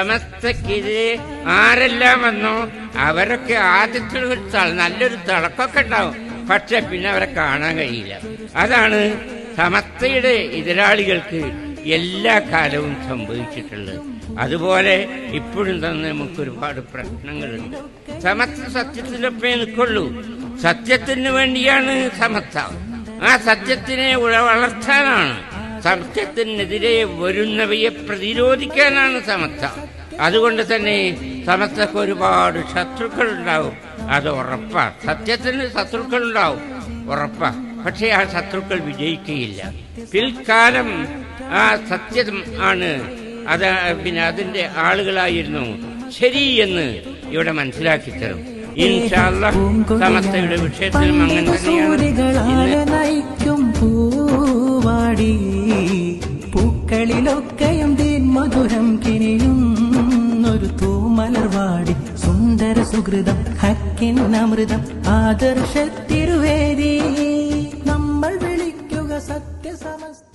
സമസ്തക്കെതിരെ ആരെല്ലാം വന്നു അവരൊക്കെ ആദ്യത്തെ ഒരു നല്ലൊരു തിളക്കൊക്കെ ഉണ്ടാവും. പക്ഷെ പിന്നെ അവരെ കാണാൻ കഴിയില്ല. അതാണ് സമസ്തയുടെ എതിരാളികൾക്ക് എല്ലാ കാലവും സംഭവിച്ചിട്ടുള്ളത്. അതുപോലെ ഇപ്പോഴും തന്നെ നമുക്ക് ഒരുപാട് പ്രശ്നങ്ങളുണ്ട് സമത്വ സത്യത്തിലൊപ്പേ നിൽക്കുള്ളൂ. സത്യത്തിന് വേണ്ടിയാണ് സമസ്ത. ആ സത്യത്തിനെ വളർത്താനാണ് സത്യത്തിനെതിരെ വരുന്നവയെ പ്രതിരോധിക്കാനാണ് സമസ്ത അതുകൊണ്ട് തന്നെ സമസ്തക്ക് ഒരുപാട് ശത്രുക്കൾ ഉണ്ടാവും അത് ഉറപ്പാണ് സത്യത്തിന് ശത്രുക്കൾ ഉണ്ടാവും ഉറപ്പാ. പക്ഷേ ആ ശത്രുക്കൾ വിജയിക്കുകയില്ല. പിൽക്കാലം ആ സത്യം ആണ്. അത് പിന്നെ അതിന്റെ ആളുകളായിരുന്നു. ശരി എന്ന് ഇവിടെ മനസ്സിലാക്കി തരും. ഇൻഷാല്ല സമസ്തയുടെ വിഷയത്തിലും അങ്ങനെ തന്നെയാണ്. കരളിലൊക്കെയും മധുരം കിനിയുന്നൊരു തൂമലർവാടി സുന്ദര സുഹൃതം ഹക്കിൻ അമൃതം ആദർശ തിരുവേദി. നമ്മൾ വിളിക്കുക സത്യസമസ്ത